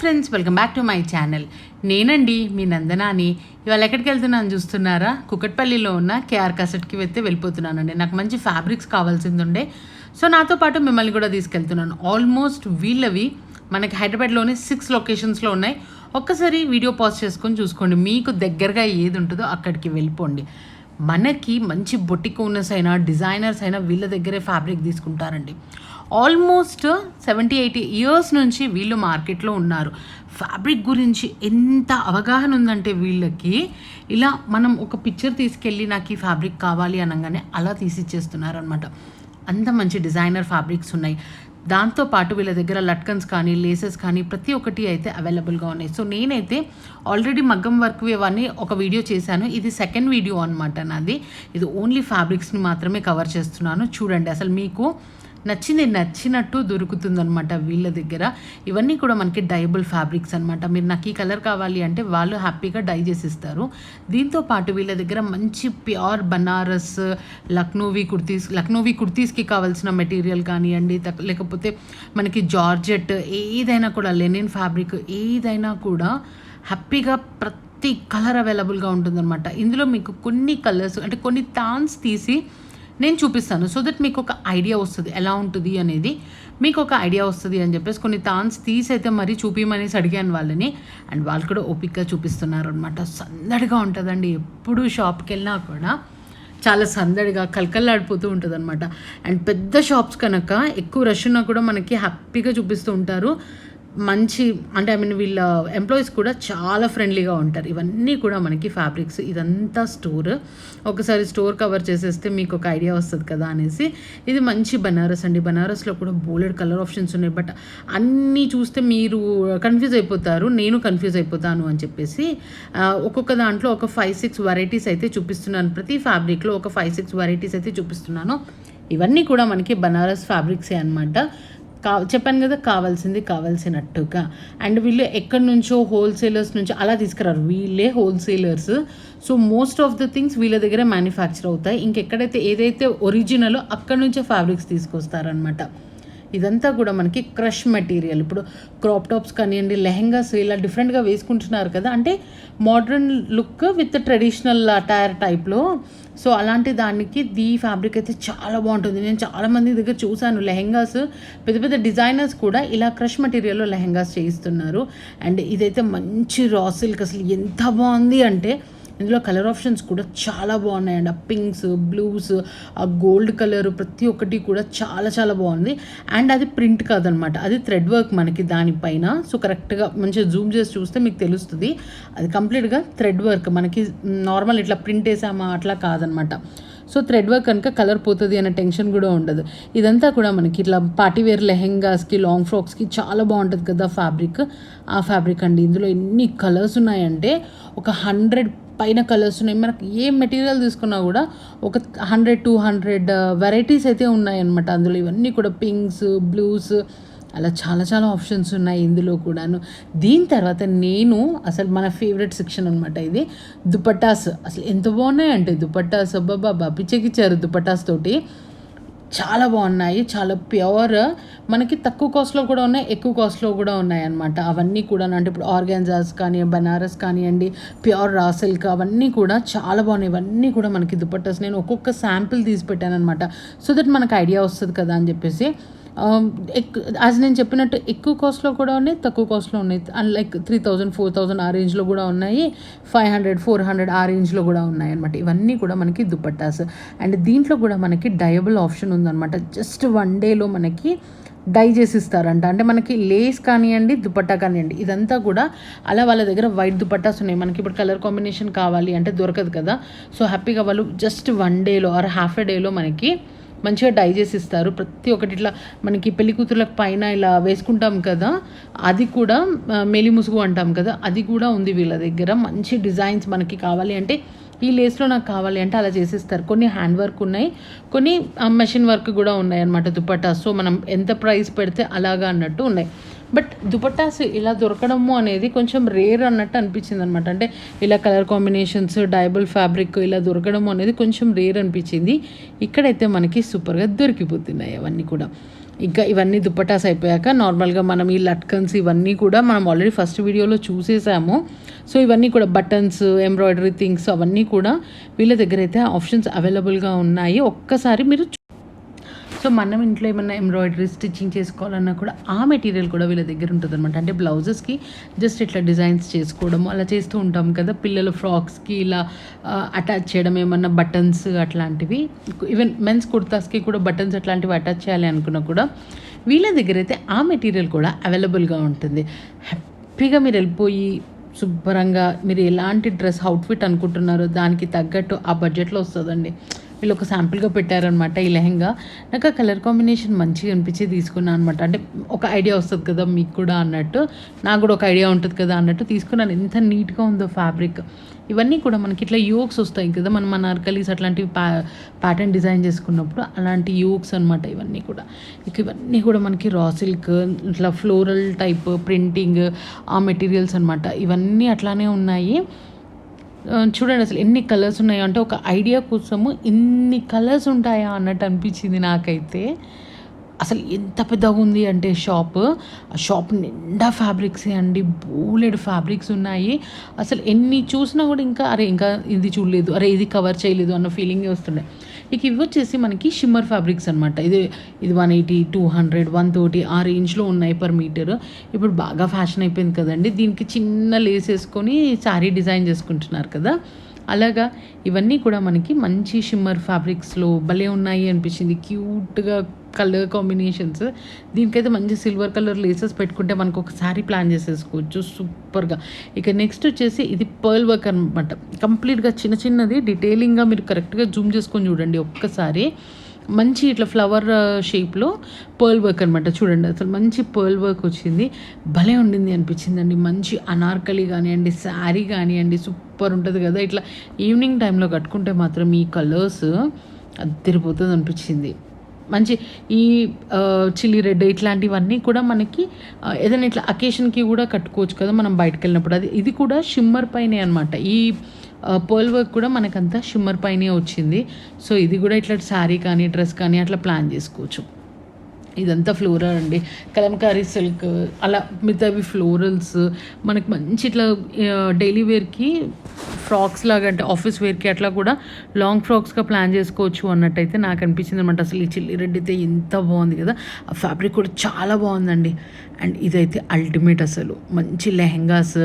Friends welcome back to my channel. నేనండి మీ నందనాని. ఇవాళ ఎక్కడికి వెళ్తున్నాను చూస్తున్నారా? కుకట్పల్లిలో ఉన్న కేఆర్ కసెట్కి వెళ్తే వెళ్ళిపోతున్నానండి. నాకు మంచి ఫ్యాబ్రిక్స్ కావాల్సింది ఉండే సో నాతో పాటు మిమ్మల్ని కూడా తీసుకెళ్తున్నాను. ఆల్మోస్ట్ వీళ్ళవి మనకి హైదరాబాద్లోనే సిక్స్ లొకేషన్స్లో ఉన్నాయి. ఒక్కసారి వీడియో పాజ్ చేసుకొని చూసుకోండి. మీకు దగ్గరగా ఏది ఉంటుందో అక్కడికి వెళ్ళిపోండి. మనకి మంచి బొటిక్ ఓనర్స్ అయినా డిజైనర్స్ అయినా వీళ్ళ దగ్గరే ఫ్యాబ్రిక్ తీసుకుంటారండి. ఆల్మోస్ట్ సెవెంటీ ఎయిటీ ఇయర్స్ నుంచి వీళ్ళు మార్కెట్లో ఉన్నారు. ఫ్యాబ్రిక్ గురించి ఎంత అవగాహన ఉందంటే వీళ్ళకి ఇలా మనం ఒక పిక్చర్ తీసుకెళ్ళి నాకు ఈ ఫ్యాబ్రిక్ కావాలి అనగానే అలా తీసిచ్చేస్తున్నారు అనమాట అంత మంచి డిజైనర్ ఫ్యాబ్రిక్స్ ఉన్నాయి. దాంతోపాటు వీళ్ళ దగ్గర లట్కన్స్ కానీ లేసెస్ కానీ ప్రతి ఒక్కటి అయితే అవైలబుల్గా ఉన్నాయి. సో నేనైతే ఆల్రెడీ మగ్గం వర్క్ ఇవన్నీ ఒక వీడియో చేశాను. ఇది సెకండ్ వీడియో అనమాట నాది. ఇది ఓన్లీ ఫ్యాబ్రిక్స్ని మాత్రమే కవర్ చేస్తున్నాను. చూడండి అసలు మీకు నచ్చింది నచ్చినట్టు దొరుకుతుందనమాట వీళ్ళ దగ్గర. ఇవన్నీ కూడా మనకి డైబుల్ ఫ్యాబ్రిక్స్ అనమాట మీరు నాకు ఈ కలర్ కావాలి అంటే వాళ్ళు హ్యాపీగా డై చేసి ఇస్తారు దీంతో పాటు వీళ్ళ దగ్గర మంచి ప్యూర్ బనారస్ లక్నోవి కుర్తీస్ లక్నోవి కుర్తీస్కి కావాల్సిన మెటీరియల్ కానివ్వండి లేకపోతే మనకి జార్జెట్ ఏదైనా కూడా లెనిన్ ఫ్యాబ్రిక్ ఏదైనా కూడా హ్యాపీగా ప్రతి కలర్ అవైలబుల్గా ఉంటుందన్నమాట. ఇందులో మీకు కొన్ని కలర్స్ అంటే కొన్ని టాన్స్ తీసి నేను చూపిస్తాను. సో దట్ మీకు ఒక ఐడియా వస్తుంది. ఎలా ఉంటుంది అనేది మీకు ఒక ఐడియా వస్తుంది అని చెప్పేసి కొన్ని తాన్స్ తీసి అయితే మరీ చూపించమనేసి అడిగాను వాళ్ళని. అండ్ వాళ్ళు కూడా ఓపిక్గా చూపిస్తున్నారు అనమాట సందడిగా ఉంటుందండి. ఎప్పుడు షాప్కి వెళ్ళినా కూడా చాలా సందడిగా కలకల్లాడిపోతూ ఉంటుంది అనమాట అండ్ పెద్ద షాప్స్ కనుక ఎక్కువ రష్ ఉన్నా కూడా మనకి హ్యాపీగా చూపిస్తూ ఉంటారు. మంచి అంటే ఐ మీన్ వీళ్ళ ఎంప్లాయీస్ కూడా చాలా ఫ్రెండ్లీగా ఉంటారు. ఇవన్నీ కూడా మనకి ఫ్యాబ్రిక్స్ ఇదంతా స్టోర్ ఒకసారి స్టోర్ కవర్ చేసేస్తే మీకు ఒక ఐడియా వస్తుంది కదా అనేసి. ఇది మంచి బనారస్ అండి. బనారస్లో కూడా బోలెడ్ కలర్ ఆప్షన్స్ ఉన్నాయి. బట్ అన్నీ చూస్తే మీరు కన్ఫ్యూజ్ అయిపోతారు. నేను కన్ఫ్యూజ్ అయిపోతాను అని చెప్పేసి ఒక్కొక్క దాంట్లో ఒక ఫైవ్ సిక్స్ వెరైటీస్ అయితే చూపిస్తున్నాను. ప్రతి ఫ్యాబ్రిక్లో ఒక ఫైవ్ సిక్స్ వెరైటీస్ అయితే చూపిస్తున్నాను. ఇవన్నీ కూడా మనకి బనారస్ ఫ్యాబ్రిక్సే అనమాట కా చెప్పాను కదా కావాల్సింది కావాల్సినట్టుగా. అండ్ వీళ్ళు ఎక్కడి నుంచో హోల్సేలర్స్ నుంచి అలా తీసుకురారు. వీళ్ళే wholesalers so most of the things వీళ్ళ దగ్గర మ్యానుఫ్యాక్చర్ అవుతాయి. ఇంకెక్కడైతే ఏదైతే ఒరిజినలో అక్కడ నుంచే ఫ్యాబ్రిక్స్ తీసుకొస్తారనమాట ఇదంతా కూడా మనకి క్రష్ మెటీరియల్. ఇప్పుడు క్రాప్ టాప్స్ కానివ్వండి లెహెంగాస్ ఇలా డిఫరెంట్గా వేసుకుంటున్నారు కదా. అంటే modern look with traditional attire టైప్లో. సో అలాంటి దానికి దీ ఫ్యాబ్రిక్ అయితే చాలా బాగుంటుంది. నేను చాలా మంది దగ్గర చూశాను లెహెంగాస్. పెద్ద పెద్ద డిజైనర్స్ కూడా ఇలా క్రష్ మెటీరియల్లో లెహెంగాస్ చేయిస్తున్నారు. అండ్ ఇదైతే మంచి రా సిల్క్. అసలు ఎంత బాగుంది అంటే ఇందులో కలర్ ఆప్షన్స్ కూడా చాలా బాగున్నాయండి. ఆ పింక్స్ బ్లూస్ ఆ గోల్డ్ కలర్ ప్రతి ఒక్కటి కూడా చాలా చాలా బాగుంది. అండ్ అది ప్రింట్ కాదనమాట. అది థ్రెడ్ వర్క్ మనకి దానిపైన. సో కరెక్ట్గా మంచిగా జూమ్ చేసి చూస్తే మీకు తెలుస్తుంది. అది కంప్లీట్గా థ్రెడ్ వర్క్. మనకి నార్మల్ ఇట్లా ప్రింట్ వేసామా? అట్లా కాదనమాట. సో థ్రెడ్ వర్క్ కనుక కలర్ పోతుంది అనే టెన్షన్ కూడా ఉండదు. ఇదంతా కూడా మనకి ఇట్లా పార్టీవేర్ లెహెంగాస్కి లాంగ్ ఫ్రాక్స్కి చాలా బాగుంటుంది కదా ఫ్యాబ్రిక్. ఆ ఫ్యాబ్రిక్ అండి. ఇందులో ఎన్ని కలర్స్ ఉన్నాయంటే ఒక హండ్రెడ్ పైన కలర్స్ ఉన్నాయి. మనకి ఏ మెటీరియల్ తీసుకున్నా కూడా ఒక హండ్రెడ్ టూ హండ్రెడ్ వెరైటీస్ అయితే ఉన్నాయన్నమాట. అందులో ఇవన్నీ కూడా పింక్స్ బ్లూస్ అలా చాలా చాలా ఆప్షన్స్ ఉన్నాయి ఇందులో కూడాను. దీని తర్వాత నేను అసలు మన ఫేవరెట్ సెక్షన్ అనమాట ఇది. దుపట్టాస్. అసలు ఎంత బాగున్నాయంటే దుపట్టాస్. అబ్బాబా పిచ్చెకిచ్చారు దుపట్టాస్ తోటి. చాలా బాగున్నాయి చాలా ప్యూర్. మనకి తక్కువ కాస్ట్లో కూడా ఉన్నాయి ఎక్కువ కాస్ట్లో కూడా ఉన్నాయి అనమాట అవన్నీ కూడా అంటే ఇప్పుడు ఆర్గాన్జాస్ కానీ బనారస్ కానివ్వండి ప్యూర్ రా సిల్క్ అవన్నీ కూడా చాలా బాగున్నాయి. ఇవన్నీ కూడా మనకి దుపట్టస్. నేను ఒక్కొక్క శాంపిల్ తీసి పెట్టాను అనమాట సో దట్ మనకు ఐడియా వస్తుంది కదా అని చెప్పేసి. Um, యాజ్ నేను చెప్పినట్టు ఎక్కువ కాస్ట్లో కూడా ఉన్నాయి తక్కువ కాస్ట్లో ఉన్నాయి. And like three thousand four thousand ఆ రేంజ్లో కూడా ఉన్నాయి. ఫైవ్ హండ్రెడ్ ఫోర్ హండ్రెడ్ ఆ రేంజ్లో కూడా ఉన్నాయి అనమాట ఇవన్నీ కూడా మనకి దుపట్టాస్. అండ్ దీంట్లో కూడా మనకి డయబుల్ ఆప్షన్ ఉందన్నమాట. జస్ట్ వన్ డేలో మనకి డై చేసి ఇస్తారంట అంటే మనకి లేస్ కానివ్వండి దుపట్టా కానివ్వండి ఇదంతా కూడా అలా వాళ్ళ దగ్గర వైట్ దుపట్టాస్ ఉన్నాయి. మనకి ఇప్పుడు కలర్ కాంబినేషన్ కావాలి అంటే దొరకదు కదా. సో హ్యాపీగా వాళ్ళు జస్ట్ వన్ డేలో ఆర్ హాఫ్ ఏ డేలో మనకి మంచిగా డై చేసి ఇస్తారు ప్రతి ఒక్కటి ఇట్లా మనకి పెళ్ళి కూతుర్లకు పైన ఇలా వేసుకుంటాం కదా అది కూడా మేలి ముసుగు అంటాం కదా అది కూడా ఉంది వీళ్ళ దగ్గర. మంచి డిజైన్స్ మనకి కావాలి అంటే ఈ లేస్లో నాకు కావాలి అంటే అలా చేసిస్తారు. కొన్ని హ్యాండ్ వర్క్ ఉన్నాయి కొన్ని మెషిన్ వర్క్ కూడా ఉన్నాయి అన్నమాట దుపట్టా. సో మనం ఎంత ప్రైస్ పెడితే అలాగా అన్నట్టు ఉన్నాయి. బట్ దుపట్టాస్ ఇలా దొరకడము అనేది కొంచెం రేర్ అన్నట్టు అనిపించింది అనమాట అంటే ఇలా కలర్ కాంబినేషన్స్ డైబుల్ ఫ్యాబ్రిక్ ఇలా దొరకడము అనేది కొంచెం రేర్ అనిపించింది. ఇక్కడైతే మనకి సూపర్గా దొరికిపోతున్నాయి అవన్నీ కూడా. ఇంకా ఇవన్నీ దుప్పటాస్ అయిపోయాక నార్మల్గా మనం ఈ లట్కన్స్ ఇవన్నీ కూడా మనం ఆల్రెడీ ఫస్ట్ వీడియోలో చూసేసాము. సో ఇవన్నీ కూడా బటన్స్ ఎంబ్రాయిడరీ థింగ్స్ అవన్నీ కూడా వీళ్ళ దగ్గర అయితే ఆప్షన్స్ అవైలబుల్గా ఉన్నాయి. ఒక్కసారి మీరు చూ- సో మనం ఇంట్లో ఏమైనా ఎంబ్రాయిడరీ స్టిచ్చింగ్ చేసుకోవాలన్నా కూడా ఆ మెటీరియల్ కూడా వీళ్ళ దగ్గర ఉంటుంది అనమాట అంటే బ్లౌజెస్కి జస్ట్ ఇట్లా డిజైన్స్ చేసుకోవడం అలా చేస్తూ ఉంటాం కదా. పిల్లల ఫ్రాక్స్కి ఇలా అటాచ్ చేయడం ఏమన్నా బటన్స్ అట్లాంటివి. ఈవెన్ మెన్స్ కుర్తాస్కి కూడా బటన్స్ అట్లాంటివి అటాచ్ చేయాలి అనుకున్నా కూడా వీళ్ళ దగ్గర అయితే ఆ మెటీరియల్ కూడా అవైలబుల్గా ఉంటుంది. హ్యాపీగా మీరు వెళ్ళిపోయి శుభ్రంగా మీరు ఎలాంటి డ్రెస్ అవుట్ఫిట్ అనుకుంటున్నారో దానికి తగ్గట్టు ఆ బడ్జెట్లో వస్తుందండి. వీళ్ళు ఒక శాంపుల్గా పెట్టారనమాట ఈ లెహంగా. నాకు ఆ కలర్ కాంబినేషన్ మంచిగా అనిపించి తీసుకున్నాను అనమాట అంటే ఒక ఐడియా వస్తుంది కదా మీకు కూడా అన్నట్టు. నాకు కూడా ఒక ఐడియా ఉంటుంది కదా అన్నట్టు తీసుకున్నాను. ఎంత నీట్గా ఉందో ఫ్యాబ్రిక్. ఇవన్నీ కూడా మనకి ఇట్లా యూక్స్ వస్తాయి కదా. మనం మన అర్కలీస్ అట్లాంటివి ప్యా ప్యాటర్న్ డిజైన్ చేసుకున్నప్పుడు అలాంటి యూక్స్ అనమాట ఇవన్నీ కూడా. ఇక ఇవన్నీ కూడా మనకి రా సిల్క్ ఇట్లా ఫ్లోరల్ టైప్ ప్రింటింగ్ ఆ మెటీరియల్స్ అనమాట ఇవన్నీ అట్లానే ఉన్నాయి. చూడండి అసలు ఎన్ని కలర్స్ ఉన్నాయో. అంటే ఒక ఐడియా కోసము ఇన్ని కలర్స్ ఉంటాయా అన్నట్టు అనిపించింది నాకైతే. అసలు ఎంత పెద్దగా ఉంది అంటే షాప్. ఆ షాప్ నిండా ఫ్యాబ్రిక్సే అండి. బోలెడ్ ఫ్యాబ్రిక్స్ ఉన్నాయి. అసలు ఎన్ని చూసినా కూడా ఇంకా అరే ఇంకా ఇది చూడలేదు అరే ఇది కవర్ చేయలేదు అన్న ఫీలింగే వస్తుండే. ఇక ఇవి వచ్చేసి మనకి షిమ్మర్ ఫ్యాబ్రిక్స్ అనమాట ఇది ఇది one eighty two hundred one thirty ఆ రేంజ్లో ఉన్నాయి పర్ మీటర్. ఇప్పుడు బాగా ఫ్యాషన్ అయిపోయింది కదండి. దీనికి చిన్న లేస్ వేసుకొని శారీ డిజైన్ చేసుకుంటున్నారు కదా. అలాగా ఇవన్నీ కూడా మనకి మంచి షిమ్మర్ ఫ్యాబ్రిక్స్లో భలే ఉన్నాయి అనిపించింది. క్యూట్గా కలర్ కాంబినేషన్స్. దీనికైతే మంచి సిల్వర్ కలర్ లేసెస్ పెట్టుకుంటే మనకు ఒక శారీ ప్లాన్ చేసేసుకోవచ్చు. సూపర్గా. ఇక నెక్స్ట్ వచ్చేసి ఇది పర్ల్ వర్క్ అనమాట కంప్లీట్గా చిన్న చిన్నది డీటెయిలింగ్గా మీరు కరెక్ట్గా జూమ్ చేసుకొని చూడండి ఒక్కసారి. మంచి ఇట్లా ఫ్లవర్ షేప్లో పర్ల్ వర్క్ అనమాట చూడండి అసలు మంచి పర్ల్ వర్క్ వచ్చింది. భలే ఉండింది అనిపించిందండి. మంచి అనార్కలి కానివ్వండి శారీ కానివ్వండి సూపర్ ఉంటుంది కదా. ఇట్లా ఈవినింగ్ టైంలో కట్టుకుంటే మాత్రం ఈ కలర్స్ అద్దరిపోతుంది అనిపించింది. మంచి ఈ చిల్లీ రెడ్ ఇట్లాంటివన్నీ కూడా మనకి ఏదైనా ఇట్లా అకేషన్కి కూడా కట్టుకోవచ్చు కదా మనం బయటకు వెళ్ళినప్పుడు అది ఇది కూడా షిమ్మర్ పైనే అనమాట ఈ పర్ల్ వర్క్ కూడా మనకంతా షిమ్మర్ పైనే వచ్చింది. సో ఇది కూడా ఇట్లా శారీ కానీ డ్రెస్ కానీ అట్లా ప్లాన్ చేసుకోవచ్చు. ఇదంతా ఫ్లోరల్ అండి. కలంకారీ సిల్క్ అలా మిగతావి ఫ్లోరల్స్ మనకి మంచి ఇట్లా డైలీ వేర్కి ఫ్రాక్స్ లాగా అంటే ఆఫీస్ వేర్కి అట్లా కూడా లాంగ్ ఫ్రాక్స్గా ప్లాన్ చేసుకోవచ్చు అన్నట్టయితే నాకు అనిపించింది అనమాట అసలు ఈ చిల్లి రెడ్ అయితే ఎంత బాగుంది కదా. ఆ ఫ్యాబ్రిక్ కూడా చాలా బాగుందండి. అండ్ ఇదైతే అల్టిమేట్ అసలు మంచి లెహెంగాస్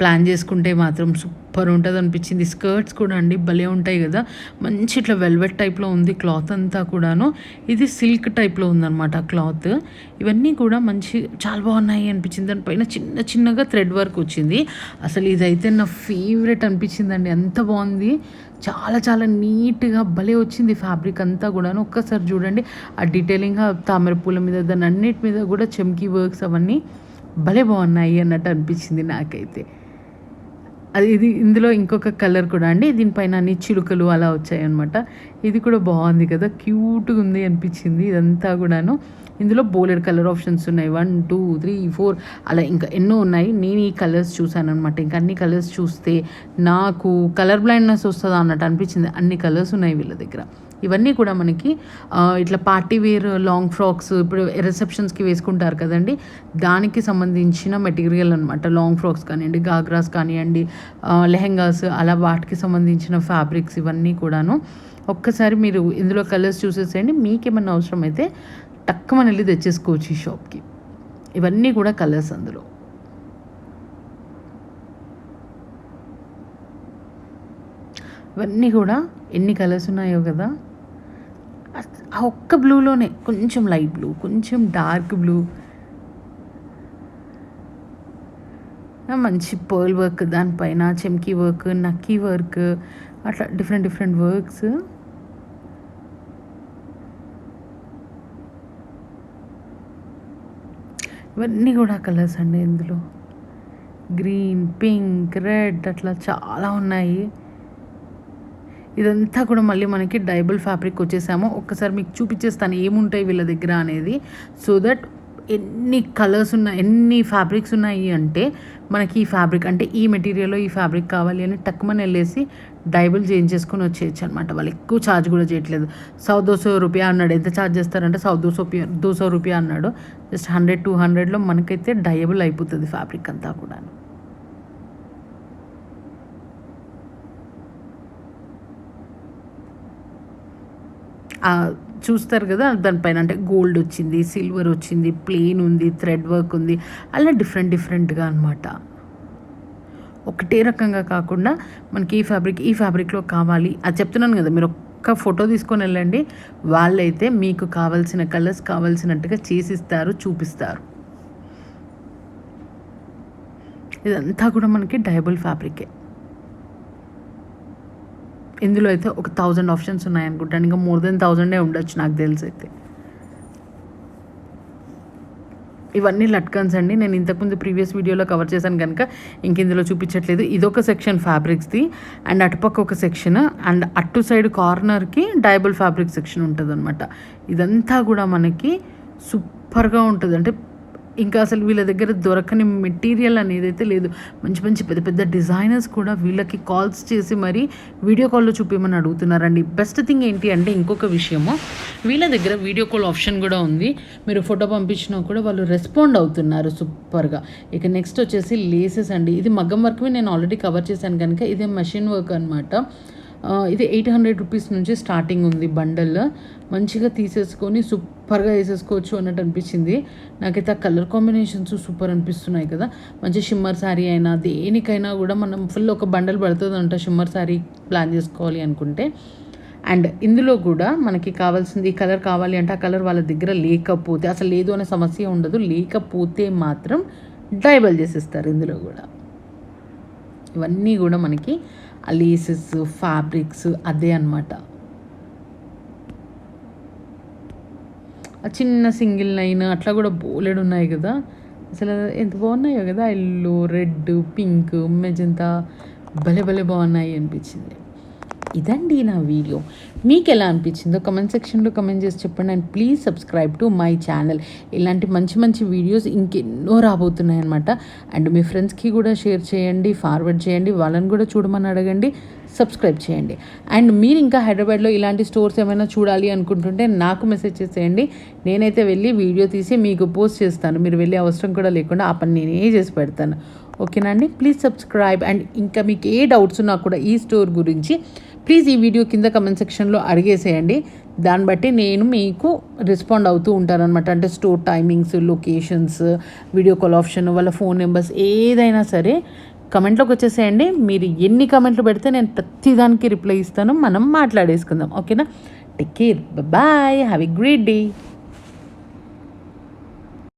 ప్లాన్ చేసుకుంటే మాత్రం సూపర్ ఉంటుంది అనిపించింది స్కర్ట్స్ కూడా అండి భలే ఉంటాయి కదా. మంచి ఇట్లా వెల్వెట్ టైప్లో ఉంది క్లాత్ అంతా కూడాను. ఇది సిల్క్ టైప్లో ఉందన్నమాట క్లాత్. ఇవన్నీ కూడా మంచి చాలా బాగున్నాయి అనిపించింది. దానిపైన చిన్న చిన్నగా థ్రెడ్ వర్క్ వచ్చింది. అసలు ఇదైతే నా ఫేవరెట్ అనిపించిందండి. అంత బాగుంది. చాలా చాలా నీట్గా భలే వచ్చింది ఫ్యాబ్రిక్ అంతా కూడాను. ఒక్కసారి చూడండి. ఆ డీటెయిలింగ్ తామర పూల మీద దాని అన్నిటి మీద కూడా చెమ్కీ వర్క్స్ అవన్నీ భలే బాగున్నాయి అన్నట్టు అనిపించింది నాకైతే. అది ఇది ఇందులో ఇంకొక కలర్ కూడా అండి. దీనిపైన అన్ని చిలుకలు అలా వచ్చాయి అనమాట ఇది కూడా బాగుంది కదా. క్యూట్గా ఉంది అనిపించింది ఇదంతా కూడాను. ఇందులో బోలెడ్ కలర్ ఆప్షన్స్ ఉన్నాయి. వన్ టూ త్రీ ఫోర్ అలా ఇంకా ఎన్నో ఉన్నాయి. నేను ఈ కలర్స్ చూసాను అనమాట ఇంకా అన్ని కలర్స్ చూస్తే నాకు కలర్ బ్లైండ్నెస్ వస్తుందా అన్నట్టు అనిపించింది. అన్ని కలర్స్ ఉన్నాయి వీళ్ళ దగ్గర. ఇవన్నీ కూడా మనకి ఇట్లా పార్టీ వేర్ లాంగ్ ఫ్రాక్స్ ఇప్పుడు రిసెప్షన్స్కి వేసుకుంటారు కదండి. దానికి సంబంధించిన మెటీరియల్ అనమాట లాంగ్ ఫ్రాక్స్ కానివ్వండి గాగ్రాస్ కానివ్వండి లెహెంగాస్ అలా వాటికి సంబంధించిన ఫ్యాబ్రిక్స్ ఇవన్నీ కూడాను. ఒక్కసారి మీరు ఇందులో కలర్స్ చూసేసేయండి. మీకేమన్నా అవసరం అయితే తక్కువ వెళ్ళి తెచ్చేసుకోవచ్చు ఈ షాప్కి. ఇవన్నీ కూడా కలర్స్ అందులో. ఇవన్నీ కూడా ఎన్ని కలర్స్ ఉన్నాయో కదా. ఆ ఒక్క బ్లూలోనే కొంచెం లైట్ బ్లూ కొంచెం డార్క్ బ్లూ మంచి పర్ల్ వర్క్ దానిపైన చెమ్కీ వర్క్ నక్కీ వర్క్ అట్లా డిఫరెంట్ డిఫరెంట్ వర్క్స్ ఇవన్నీ కూడా కలర్స్ అండి ఇందులో. గ్రీన్ పింక్ రెడ్ అట్లా చాలా ఉన్నాయి. ఇదంతా కూడా మళ్ళీ మనకి డైబుల్ ఫ్యాబ్రిక్ వచ్చేసాము. ఒక్కసారి మీకు చూపించేస్తాను ఏముంటాయి వీళ్ళ దగ్గర అనేది. సో దట్ ఎన్ని కలర్స్ ఉన్నాయి ఎన్ని ఫ్యాబ్రిక్స్ ఉన్నాయి అంటే మనకి ఈ ఫ్యాబ్రిక్ అంటే ఈ మెటీరియల్లో ఈ ఫ్యాబ్రిక్ కావాలి అని టక్మని వెళ్ళేసి డైబుల్ చేంజ్ చేసుకొని వచ్చేయచ్చు అనమాట వాళ్ళు ఎక్కువ ఛార్జ్ కూడా చేయట్లేదు. సౌ దోసో రూపాయ అన్నాడు. ఎంత ఛార్జ్ చేస్తారంటే సౌ దోసో దోసో రూపాయ అన్నాడు. జస్ట్ హండ్రెడ్ టూ హండ్రెడ్లో మనకైతే డయబుల్ అయిపోతుంది ఫ్యాబ్రిక్ అంతా కూడా ఆ చూస్తారు కదా దానిపైన అంటే గోల్డ్ వచ్చింది సిల్వర్ వచ్చింది ప్లెయిన్ ఉంది థ్రెడ్ వర్క్ ఉంది అలా డిఫరెంట్ డిఫరెంట్గా అనమాట ఒకటే రకంగా కాకుండా మనకి ఈ ఫ్యాబ్రిక్ ఈ ఫ్యాబ్రిక్లో కావాలి. అది చెప్తున్నాను కదా మీరు ఒక్క ఫోటో తీసుకొని వెళ్ళండి వాళ్ళైతే మీకు కావాల్సిన కలర్స్ కావాల్సినట్టుగా చేసిస్తారు చూపిస్తారు. ఇదంతా కూడా మనకి డైబుల్ ఫ్యాబ్రికే ఇందులో అయితే ఒక థౌజండ్ ఆప్షన్స్ ఉన్నాయనుకుంటాను ఇంకా మోర్ దెన్ థౌజండే ఉండొచ్చు నాకు తెలిసి అయితే. ఇవన్నీ లట్కన్స్ అండి. నేను ఇంతకుముందు ప్రీవియస్ వీడియోలో కవర్ చేశాను కనుక ఇంక ఇందులో చూపించట్లేదు. ఇదొక సెక్షన్ ఫ్యాబ్రిక్స్ది అండ్ అటుపక్క ఒక సెక్షన్ అండ్ అటు సైడ్ కార్నర్కి డైబుల్ ఫ్యాబ్రిక్ సెక్షన్ ఉంటుంది అనమాట ఇదంతా కూడా మనకి సూపర్గా ఉంటుంది. అంటే ఇంకా అసలు వీళ్ళ దగ్గర దొరకని మెటీరియల్ అనేది అయితే లేదు. మంచి మంచి పెద్ద పెద్ద డిజైనర్స్ కూడా వీళ్ళకి కాల్స్ చేసి మరి వీడియో కాల్లో చూపించమని అడుగుతున్నారండి. బెస్ట్ థింగ్ ఏంటి అంటే ఇంకొక విషయము. వీళ్ళ దగ్గర వీడియో కాల్ ఆప్షన్ కూడా ఉంది. మీరు ఫోటో పంపించినా కూడా వాళ్ళు రెస్పాండ్ అవుతున్నారు సూపర్గా ఇక నెక్స్ట్ వచ్చేసి లేసెస్ అండి. ఇది మగ్గం వర్క్ నేను ఆల్రెడీ కవర్ చేశాను కనుక ఇది మెషిన్ వర్క్ అనమాట ఇది ఎయిట్ హండ్రెడ్ రూపీస్ నుంచి స్టార్టింగ్ ఉంది బండల్. మంచిగా తీసేసుకొని సూపర్గా వేసేసుకోవచ్చు అన్నట్టు అనిపించింది. నాకైతే ఆ కలర్ కాంబినేషన్స్ సూపర్ అనిపిస్తున్నాయి కదా. మంచి షిమ్మర్ శారీ అయినా దేనికైనా కూడా మనం ఫుల్ ఒక బండల్ పడుతుందంట షిమ్మర్ శారీ ప్లాన్ చేసుకోవాలి అనుకుంటే. అండ్ ఇందులో కూడా మనకి కావాల్సింది ఈ కలర్ కావాలి అంటే ఆ కలర్ వాళ్ళ దగ్గర లేకపోతే అసలు లేదు అనే సమస్య ఉండదు. లేకపోతే మాత్రం డైబల్ చేసేస్తారు ఇందులో కూడా. ఇవన్నీ కూడా మనకి ఆ లేసెస్ ఫ్యాబ్రిక్స్ అదే అనమాట ఆ చిన్న సింగిల్ లైన్ అట్లా కూడా బోలెడు ఉన్నాయి కదా. అసలు ఎంత బాగున్నాయో కదా. ఎల్లో రెడ్ పింక్ మెజంతా భలే భలే బాగున్నాయి అనిపించింది. ఇదండి నా వీడియో. మీకు ఎలా అనిపించిందో కమెంట్ సెక్షన్లో కమెంట్ చేసి చెప్పండి. And please subscribe to my channel. ఇలాంటి మంచి మంచి వీడియోస్ ఇంకెన్నో రాబోతున్నాయి అనమాట అండ్ మీ ఫ్రెండ్స్కి కూడా షేర్ చేయండి ఫార్వర్డ్ చేయండి వాళ్ళని కూడా చూడమని అడగండి సబ్స్క్రైబ్ చేయండి. అండ్ మీరు ఇంకా హైదరాబాద్లో ఇలాంటి స్టోర్స్ ఏమైనా చూడాలి అనుకుంటుంటే నాకు మెసేజ్ చేసేయండి. నేనైతే వెళ్ళి వీడియో తీసి మీకు పోస్ట్ చేస్తాను. మీరు వెళ్ళే అవసరం కూడా లేకుండా ఆ పని నేనే చేసి పెడతాను. ఓకేనా అండి? Please subscribe. అండ్ ఇంకా మీకు ఏ డౌట్స్ ఉన్నా కూడా ఈ స్టోర్ గురించి ప్లీజ్ ఈ వీడియో కింద కమెంట్ సెక్షన్లో అడిగేసేయండి. దాన్ని బట్టి నేను మీకు రెస్పాండ్ అవుతూ ఉంటానన్నమాట. అంటే store timings locations video call option వాళ్ళ ఫోన్ నెంబర్స్ ఏదైనా సరే కమెంట్లోకి వచ్చేసేయండి. మీరు ఎన్ని కమెంట్లు పెడితే నేను ప్రతిదానికి రిప్లై ఇస్తాను. మనం మాట్లాడేసుకుందాం. ఓకేనా take care bye have a great day